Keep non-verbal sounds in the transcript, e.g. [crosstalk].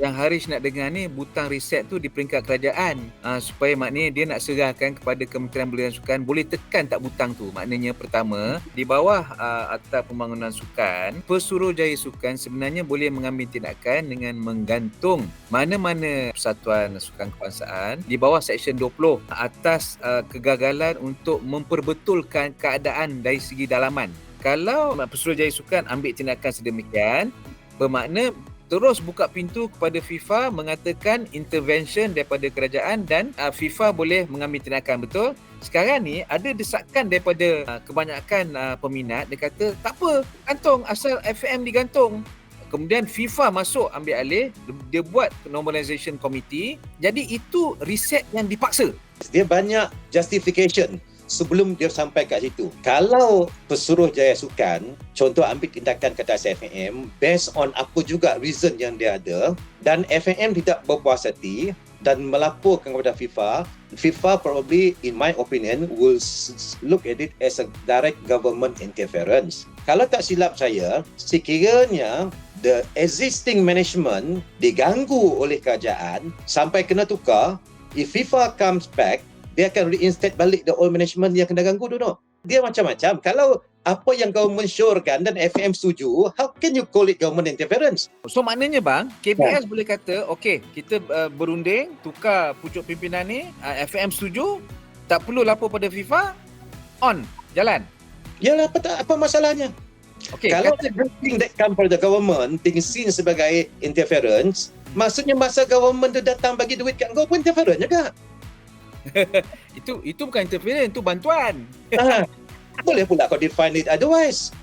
yang Harish nak dengar ni butang riset tu di peringkat kerajaan. Uh, supaya maknanya dia nak serahkan kepada Kementerian Belia dan Sukan boleh tekan tak butang tu? Maknanya pertama di bawah uh, Akta Pembangunan Sukan Pesuruhjaya Sukan sebenarnya boleh mengambil tindakan dengan menggantung mana-mana persatuan sukan kebangsaan di bawah Seksyen 20 atas uh, kegagalan untuk memperbetulkan keadaan dari segi dalaman. Kalau Pesuruhjaya Sukan ambil tindakan sedemikian bermakna terus buka pintu kepada FIFA mengatakan intervention daripada kerajaan dan uh, FIFA boleh mengambil tindakan betul. Sekarang ni ada desakan daripada uh, kebanyakan uh, peminat dia kata tak apa gantung asal FM digantung. Kemudian FIFA masuk ambil alih dia buat normalization committee. Jadi itu riset yang dipaksa. Dia banyak justification sebelum dia sampai kat situ. Kalau pesuruh jaya sukan, contoh ambil tindakan kata FAM, based on apa juga reason yang dia ada, dan FAM tidak berpuas hati dan melaporkan kepada FIFA, FIFA probably, in my opinion, will look at it as a direct government interference. Kalau tak silap saya, sekiranya the existing management diganggu oleh kerajaan sampai kena tukar, if FIFA comes back, dia akan reinstate balik the old management yang kena ganggu dulu. Dia macam-macam. Kalau apa yang government syorkan dan FM setuju, how can you call it government interference? So maknanya bang, KBS ya. boleh kata, okay, kita uh, berunding, tukar pucuk pimpinan ni, uh, FM setuju, tak perlu lapor pada FIFA, on, jalan. Yalah, apa, tak, apa masalahnya? Okay, Kalau kata, the thing that come from the government, being seen sebagai interference, maksudnya masa government tu datang bagi duit kat kau pun interference juga. [laughs] itu itu bukan interference, itu bantuan. boleh pula kau define it otherwise.